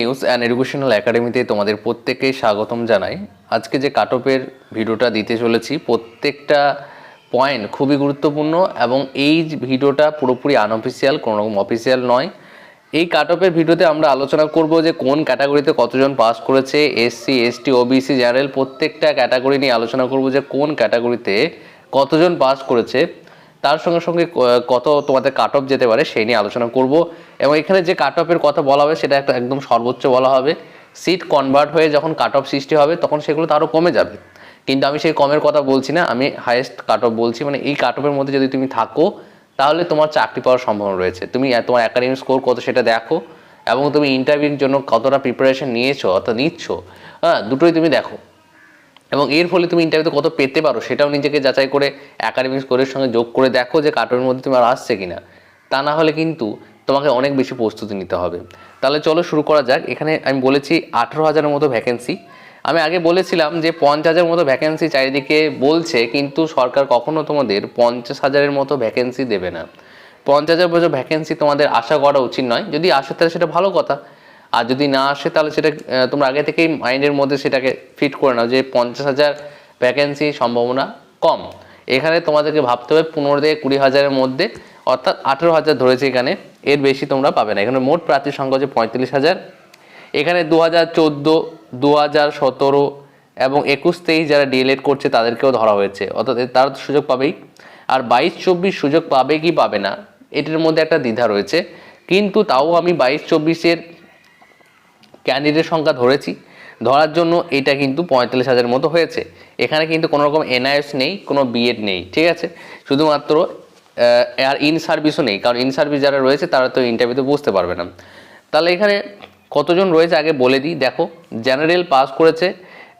News and educational একাডেমিতে তোমাদের প্রত্যেককেই স্বাগতম জানাই। আজকে যে কাটপের ভিডিওটা দিতে চলেছি, প্রত্যেকটা পয়েন্ট খুবই গুরুত্বপূর্ণ এবং এই ভিডিওটা পুরোপুরি আনঅফিসিয়াল কোনো রকম অফিসিয়াল নয়। এই কাটপের ভিডিওতে আমরা আলোচনা করব যে কোন ক্যাটাগরিতে কতজন পাস করেছে এসসি এসটি ওবিসি জেনারেল প্রত্যেকটা ক্যাটাগরি নিয়ে আলোচনা করব যে কোন ক্যাটাগরিতে কতজন পাস করেছে। তার সঙ্গে সঙ্গে কত তোমাদের কাট অফ যেতে পারে সেই নিয়ে আলোচনা করব। এবং এখানে যে কাট অফের কথা বলা হবে, সেটা একটা একদম সর্বোচ্চ বলা হবে। সিট কনভার্ট হয়ে যখন কাট অফ সৃষ্টি হবে, তখন সেগুলো তো আরও কমে যাবে। কিন্তু আমি সেই কমের কথা বলছি না, আমি হায়েস্ট কাট অফ বলছি। মানে এই কাট অফের মধ্যে যদি তুমি থাকো, তাহলে তোমার চাকরি পাওয়ার সম্ভাবনা রয়েছে। তুমি তোমার একাডেমিক স্কোর কত সেটা দেখো, এবং তুমি ইন্টারভিউর জন্য কতটা প্রিপারেশন নিয়েছো, অর্থাৎ নিচ্ছ। হ্যাঁ দুটোই তুমি দেখো। এবং এর ফলে তুমি ইন্টারভিউতে কত পেতে পারো সেটাও নিজেকে যাচাই করে একাডেমিক স্কোরের সঙ্গে যোগ করে দেখো যে কার্টুনের মধ্যে তোমার আসছে কি না তা না হলে কিন্তু তোমাকে অনেক বেশি প্রস্তুতি নিতে হবে। তাহলে চলো শুরু করা যাক। এখানে আমি বলেছি আঠেরো হাজারের মতো ভ্যাকেন্সি আমি আগে বলেছিলাম যে পঞ্চাশ হাজার মতো ভ্যাকেন্সি চারিদিকে বলছে, কিন্তু সরকার কখনো তোমাদের পঞ্চাশ হাজারের মতো ভ্যাকেন্সি দেবে না। পঞ্চাশ হাজার বছর ভ্যাকেন্সি তোমাদের আশা করা উচিত নয়। যদি আসে তাহলে সেটা ভালো কথা। আর যদি না আসে, তাহলে সেটা তোমরা আগে থেকেই মাইন্ডের মধ্যে সেটাকে ফিট করে নাও যে পঞ্চাশ হাজার ভ্যাকেন্সি সম্ভাবনা কম। এখানে তোমাদেরকে ভাবতে হবে পনেরো থেকে কুড়ি হাজারের মধ্যে, অর্থাৎ আঠেরো হাজার ধরেছে এখানে, এর বেশি তোমরা পাবে না। এখানে মোট প্রার্থীর সংখ্যা হচ্ছে পঁয়ত্রিশ হাজার। এখানে দু হাজার চোদ্দ দু হাজার সতেরো এবং একুশ তেইশ যারা ডিএলএড করছে, তাদেরকেও ধরা হয়েছে। অর্থাৎ তারা তো সুযোগ পাবেই। আর বাইশ চব্বিশ সুযোগ পাবে কি পাবে না, এটার মধ্যে একটা দ্বিধা রয়েছে। কিন্তু তাও আমি বাইশ চব্বিশের ক্যান্ডিডেট সংখ্যা ধরেছি, ধরার জন্য এটা কিন্তু পঁয়তাল্লিশ হাজার মতো হয়েছে। এখানে কিন্তু কোনো রকম এনআইএস নেই, কোনো বিএড নেই, ঠিক আছে? শুধুমাত্র আর ইন সার্ভিসও নেই, কারণ ইন সার্ভিস যারা রয়েছে তারা তো ইন্টারভিউতে বুঝতে পারবে না। তাহলে এখানে কতজন রয়েছে আগে বলে দিই, দেখো জেনারেল পাস করেছে,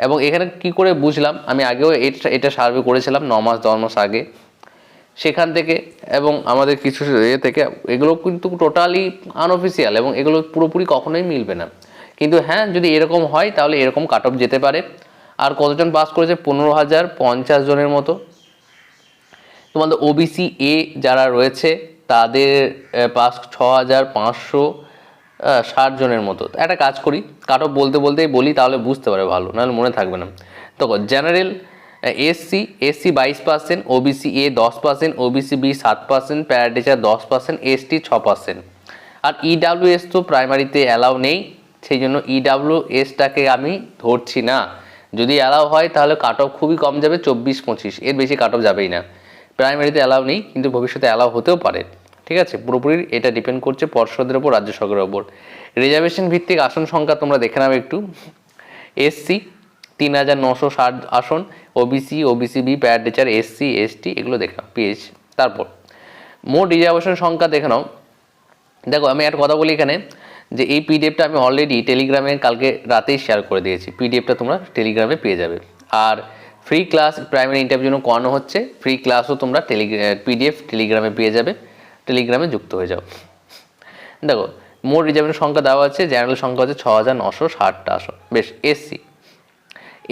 এবং এখানে কি করে বুঝলাম, আমি আগেও এটা এটা সার্ভে করেছিলাম ন মাস, দশ মাস আগে। সেখান থেকে, এবং আমাদের কিছু ইয়ে থেকে, এগুলো কিন্তু টোটালি আনঅফিসিয়াল এবং এগুলো পুরোপুরি কখনোই মিলবে না। কিন্তু হ্যাঁ যদি এরকম হয়, তাহলে এরকম কাট অফ যেতে পারে। আর কতজন পাস করেছে? পনেরো হাজার পঞ্চাশ জনের মতো। তোমাদের ওবিসি এ যারা রয়েছে, তাদের পাস ছ হাজার পাঁচশো ষাট জনের মতো। একটা কাজ করি কাট অফ বলতে বলতেই বলি, তাহলে বুঝতে পারে ভালো, নাহলে মনে থাকবে না। তো জেনারেল এসসি এসসি বাইশ পার্সেন্ট ওবিসি এ দশ পার্সেন্ট ওবিসি বি সাত পার্সেন্ট প্যারাটিচার দশ পার্সেন্ট এসটি ছ পার্সেন্ট আর ইডাব্লিউএস তো প্রাইমারিতে অ্যালাউ নেই। সেই জন্য ইডাব্লিউ এসটাকে আমি ধরছি না। যদি অ্যালাউ হয়, তাহলে কাট অফ খুবই কম যাবে চব্বিশ পঁচিশ। এর বেশি কাট অফ যাবেই না। প্রাইমারিতে অ্যালাউ নেই, কিন্তু ভবিষ্যতে অ্যালাউ হতেও পারে। ঠিক আছে? পুরোপুরি এটা ডিপেন্ড করছে পর্ষদের ওপর, রাজ্য সরকারের ওপর। রিজার্ভেশন ভিত্তিক আসন সংখ্যা তোমরা দেখে নাও একটু। এসসি তিন হাজার নশো ষাট আসন। OBC OBC B para teacher SC ST এগুলো দেখে নাও পিএইচ তারপর, মোট রিজার্ভেশন সংখ্যা দেখে নাও। দেখো, আমি একটা কথা বলি এখানে। যে এই পিডিএফটা আমি অলরেডি টেলিগ্রামে কালকে রাতেই শেয়ার করে দিয়েছি। পিডিএফটা তোমরা টেলিগ্রামে পেয়ে যাবে। আর ফ্রি ক্লাস প্রাইমারি ইন্টারভিউ জন্য করানো হচ্ছে। ফ্রি ক্লাসও তোমরা টেলিগ্রা পিডিএফ টেলিগ্রামে পেয়ে যাবে। টেলিগ্রামে যুক্ত হয়ে যাও। দেখো, মোট রিজার্ভের সংখ্যা দেওয়া আছে। জেনারেল সংখ্যা হচ্ছে ছ হাজার নশো ষাটটা আসন। বেশ এসসি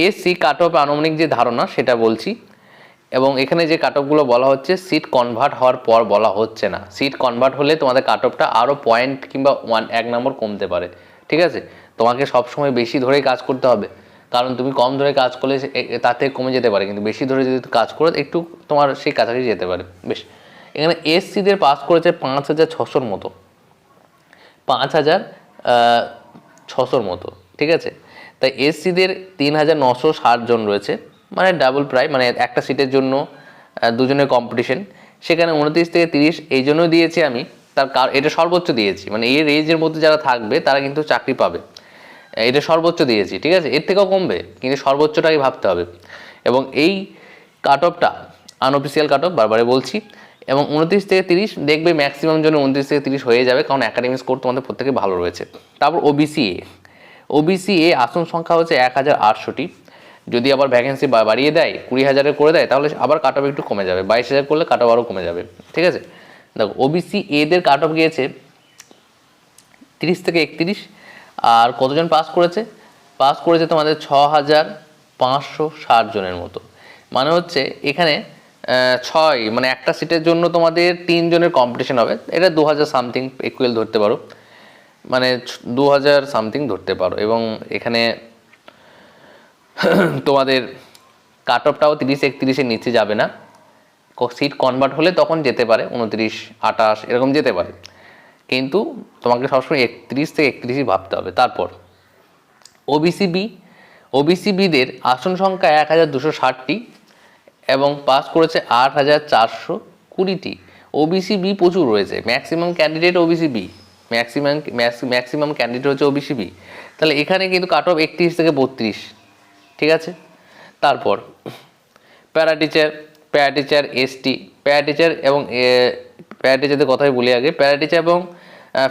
এসসি কাট অফ আনুমানিক যে ধারণা, সেটা বলছি। এবং এখানে যে কাট বলা হচ্ছে সিট কনভার্ট হওয়ার পর বলা হচ্ছে না। সিট কনভার্ট হলে তোমাদের কাট আরও পয়েন্ট কিংবা ওয়ান এক নম্বর কমতে পারে। ঠিক আছে? তোমাকে সবসময় বেশি ধরেই কাজ করতে হবে। কারণ তুমি কম ধরে কাজ করলে তাতে কমে যেতে পারে। কিন্তু বেশি ধরে যদি কাজ করো, একটু তোমার সেই কাছাকাছি যেতে পারে। বেশ। এখানে এসসিদের পাস করেছে পাঁচ হাজার ছশোর মতো। পাঁচ হাজার ছশোর মতো। ঠিক আছে? তাই এসসিদের তিন হাজার নশো ষাট জন রয়েছে। মানে ডাবল প্রায় মানে একটা সিটের জন্য দুজনের কম্পিটিশন সেখানে উনত্রিশ থেকে তিরিশ, এই জন্য দিয়েছি আমি। তার কার, এটা সর্বোচ্চ দিয়েছি। মানে এই রেঞ্জের মধ্যে যারা থাকবে, তারা কিন্তু চাকরি পাবে। এটা সর্বোচ্চ দিয়েছি, ঠিক আছে? এর থেকেও কমবে, কিন্তু সর্বোচ্চটাই ভাবতে হবে। এবং এই কাট অফটা আনঅফিসিয়াল কাট অফ বারবারে বলছি, এবং উনত্রিশ থেকে তিরিশ দেখবে ম্যাক্সিমাম জন্য উনত্রিশ থেকে তিরিশ হয়ে যাবে, কারণ একাডেমি স্কোর তোমাদের প্রত্যেকে ভালো রয়েছে। তারপর ওবিসি এ ওবিসি এ আসন সংখ্যা হচ্ছে এক হাজার আটশোটি যদি আবার ভ্যাকেন্সি বাড়িয়ে দেয়, কুড়ি হাজারে করে দেয়, তাহলে আবার কাট অফ একটু কমে যাবে। বাইশ হাজার করলে কাট অফ আরও কমে যাবে। ঠিক আছে? দেখো ওবিসি এদের কাট অফ গিয়েছে তিরিশ থেকে একত্রিশ। আর কতজন পাস করেছে? পাস করেছে তোমাদের ছ হাজার পাঁচশো ষাট জনের মতো। মানে হচ্ছে এখানে ছয় মানে একটা সিটের জন্য তোমাদের তিন জনের কম্পিটিশন হবে। এটা দু হাজার সামথিং ইকুয়াল ধরতে পারো। মানে দু হাজার সামথিং ধরতে পারো। এবং এখানে তোমাদের কাট অফটাও তিরিশ একত্রিশের নিচে যাবে না। সিট কনভার্ট হলে তখন যেতে পারে, উনত্রিশ, আঠাশ, এরকম যেতে পারে। কিন্তু তোমাকে সবসময় একত্রিশ থেকে একত্রিশই ভাবতে হবে। তারপর ওবিসি বি ওবিসি বিদের আসন সংখ্যা এক হাজার দুশো ষাটটি এবং পাস করেছে আট হাজার চারশো কুড়িটি। ওবিসি বি প্রচুর রয়েছে। Maximum candidate OBC B maximum maximum candidate হচ্ছে ওবিসি বি তাহলে এখানে কিন্তু কাট অফ একত্রিশ থেকে বত্রিশ। ঠিক আছে? তারপর para teacher para teacher ST para teacher এবং প্যারা টিচারদের কথাই বলি আগে। প্যারা টিচার এবং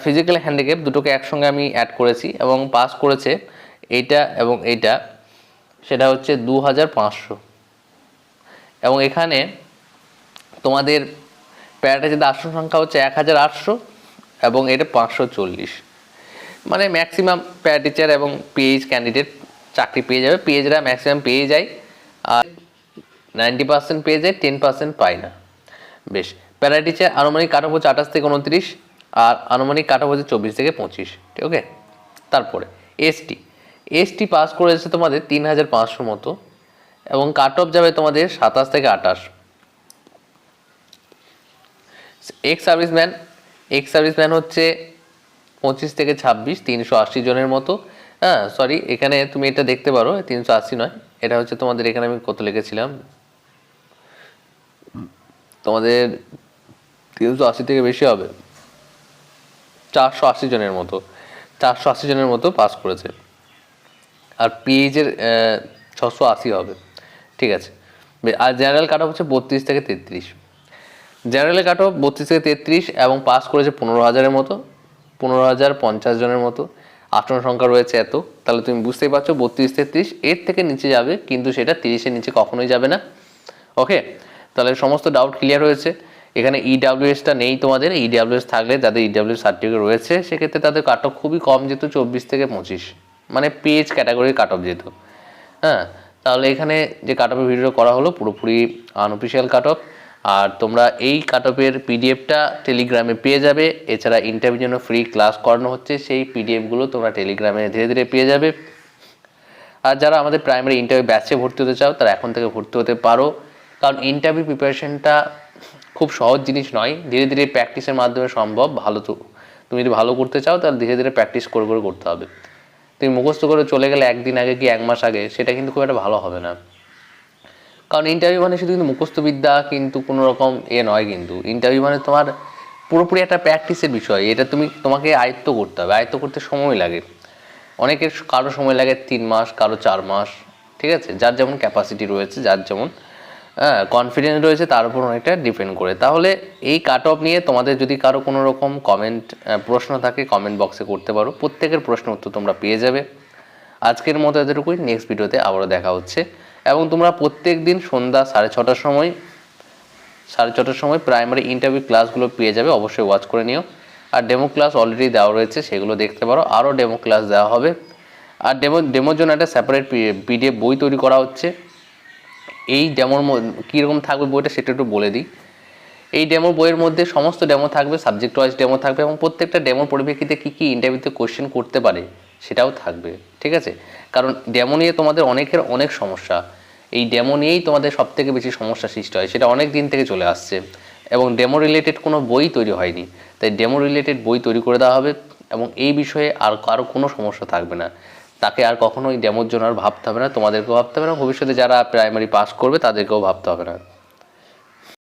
ফিজিক্যাল হ্যান্ডিক্যাপ দুটোকে একসঙ্গে আমি অ্যাড করেছি এবং পাস করেছে এইটা এবং এইটা। সেটা হচ্ছে দু হাজার পাঁচশো। এবং এখানে তোমাদের প্যারাটাইজের আসন সংখ্যা হচ্ছে এক হাজার আটশো এবং এটা পাঁচশো চল্লিশ। মানে ম্যাক্সিমাম প্যারা টিচার এবং পিএইচ ক্যান্ডিডেট চাকরি পেয়ে যাবে পিএইচরা ম্যাক্সিমাম পেয়ে যায় আর নাইনটি পার্সেন্ট পেয়ে যায় টেন পার্সেন্ট পায় না। বেশ, প্যারা টিচার আনুমানিক কাটা হচ্ছে আঠাশ থেকে উনত্রিশ, আর আনুমানিক কাটা হচ্ছে চব্বিশ থেকে পঁচিশ, ঠিক ওকে তারপরে এসটি এসটি পাস করেছে তোমাদের তিন হাজার পাঁচশো মতো, এবং কাট অফ যাবে তোমাদের সাতাশ থেকে আঠাশ। এক্স সার্ভিসম্যান এক্স সার্ভিসম্যান হচ্ছে পঁচিশ থেকে ছাব্বিশ, তিনশো আশি জনের মতো হ্যাঁ সরি এখানে তুমি এটা দেখতে পারো, তিনশো আশি নয়। এটা হচ্ছে তোমাদের, এখানে আমি কত লিখেছিলাম? তোমাদের তিনশো আশি থেকে বেশি হবে। চারশো আশি জনের মতো। চারশো আশি জনের মতো পাস করেছে। আর পিএইচের ছশো আশি হবে। ঠিক আছে। আর জেনারেল কাট অফ হচ্ছে বত্রিশ থেকে তেত্রিশ। জেনারেল কাট অফ বত্রিশ থেকে তেত্রিশ এবং পাস করেছে পনেরো হাজারের মতো। পনেরো হাজার পঞ্চাশ জনের মতো। আসন সংখ্যা রয়েছে এত, তাহলে তুমি বুঝতেই পারছ বত্রিশ তেত্রিশ, এর থেকে নিচে যাবে, কিন্তু সেটা তিরিশের নিচে কখনোই যাবে না। ওকে তাহলে সমস্ত ডাউট ক্লিয়ার হয়েছে। এখানে ইডাব্লিউএসটা নেই তোমাদের ইডাব্লিউএস থাকলে যাদের ইডাব্লিউ সার্টিফিকেট রয়েছে, সেক্ষেত্রে তাদের কাট অফ খুবই কম যেত চব্বিশ থেকে পঁচিশ মানে পেজ ক্যাটাগরির কাট অফ যেত হ্যাঁ? তাহলে এখানে যে কাট অফের ভিডিও করা হলো, পুরোপুরি আনঅফিসিয়াল কাট অফ আর তোমরা এই কাট অফের পিডিএফটা টেলিগ্রামে পেয়ে যাবে। এছাড়া ইন্টারভিউ জন্য ফ্রি ক্লাস করানো হচ্ছে, সেই পিডিএফগুলো তোমরা টেলিগ্রামে ধীরে ধীরে পেয়ে যাবে। আর যারা আমাদের প্রাইমারি ইন্টারভিউ ব্যাচে ভর্তি হতে চাও, তারা এখন থেকে ভর্তি হতে পারো। কারণ ইন্টারভিউ প্রিপারেশনটা খুব সহজ জিনিস নয়, ধীরে ধীরে প্র্যাকটিসের মাধ্যমে সম্ভব, ভালো তো। তুমি যদি ভালো করতে চাও, তাহলে ধীরে ধীরে প্র্যাকটিস করে করে করতে হবে। তুমি মুখস্থ করে চলে গেলে একদিন আগে কি এক মাস আগে, সেটা কিন্তু খুব একটা ভালো হবে না। কারণ ইন্টারভিউ মানে শুধু কিন্তু মুখস্থ বিদ্যা কিন্তু কোনো রকম এ নয় কিন্তু। ইন্টারভিউ মানে তোমার পুরোপুরি একটা প্র্যাকটিসের বিষয়। এটা তুমি, তোমাকে আয়ত্ত করতে হবে। আয়ত্ত করতে সময় লাগে। অনেকের কারও সময় লাগে তিন মাস, কারও চার মাস, ঠিক আছে? যার যেমন ক্যাপাসিটি রয়েছে, যার যেমন হ্যাঁ কনফিডেন্স রয়েছে, তার উপর অনেকটা ডিপেন্ড করে। তাহলে এই কাট অফ নিয়ে তোমাদের যদি কারও কোনো রকম কমেন্ট প্রশ্ন থাকে কমেন্ট বক্সে করতে পারো। প্রত্যেকের প্রশ্ন উত্তর তোমরা পেয়ে যাবে। আজকের মতো এতটুকুই। নেক্সট ভিডিওতে আবারও দেখা হচ্ছে। এবং তোমরা প্রত্যেক দিন সন্ধ্যা সাড়ে ছটার সময়, সাড়ে ছটার সময় প্রাইমারি ইন্টারভিউ ক্লাসগুলো পেয়ে যাবে, অবশ্যই ওয়াচ করে নিও। আর ডেমো ক্লাস অলরেডি দেওয়া রয়েছে, সেগুলো দেখতে পারো। আরও ডেমো ক্লাস দেওয়া হবে। আর ডেমো ডেমোর জন্য একটা সেপারেট পিডিএফ বই তৈরি করা হচ্ছে। এই ডেমোর কীরকম থাকবে বইটা সেটা একটু বলে দিই। এই ডেমো বইয়ের মধ্যে সমস্ত ডেমো থাকবে সাবজেক্ট ওয়াইজ ডেমো থাকবে এবং প্রত্যেকটা ডেমোর পরিপ্রেক্ষিতে কী কী ইন্টারভিউতে কোশ্চেন করতে পারে, সেটাও থাকবে, ঠিক আছে? কারণ ডেমো নিয়ে তোমাদের অনেকের অনেক সমস্যা। এই ডেমো নিয়েই তোমাদের সব থেকে বেশি সমস্যা সৃষ্টি হয়, সেটা অনেক দিন থেকে চলে আসছে এবং ডেমো রিলেটেড কোনো বই তৈরি হয়নি। তাই ডেমো রিলেটেড বই তৈরি করে দেওয়া হবে এবং এই বিষয়ে আর কারও কোনো সমস্যা থাকবে না। তাকে আর কখনোই ডেমোর জন্য আর ভাবতে হবে না, তোমাদেরকেও ভাবতে হবে না। ভবিষ্যতে যারা প্রাইমারি পাস করবে, তাদেরকেও ভাবতে হবে না।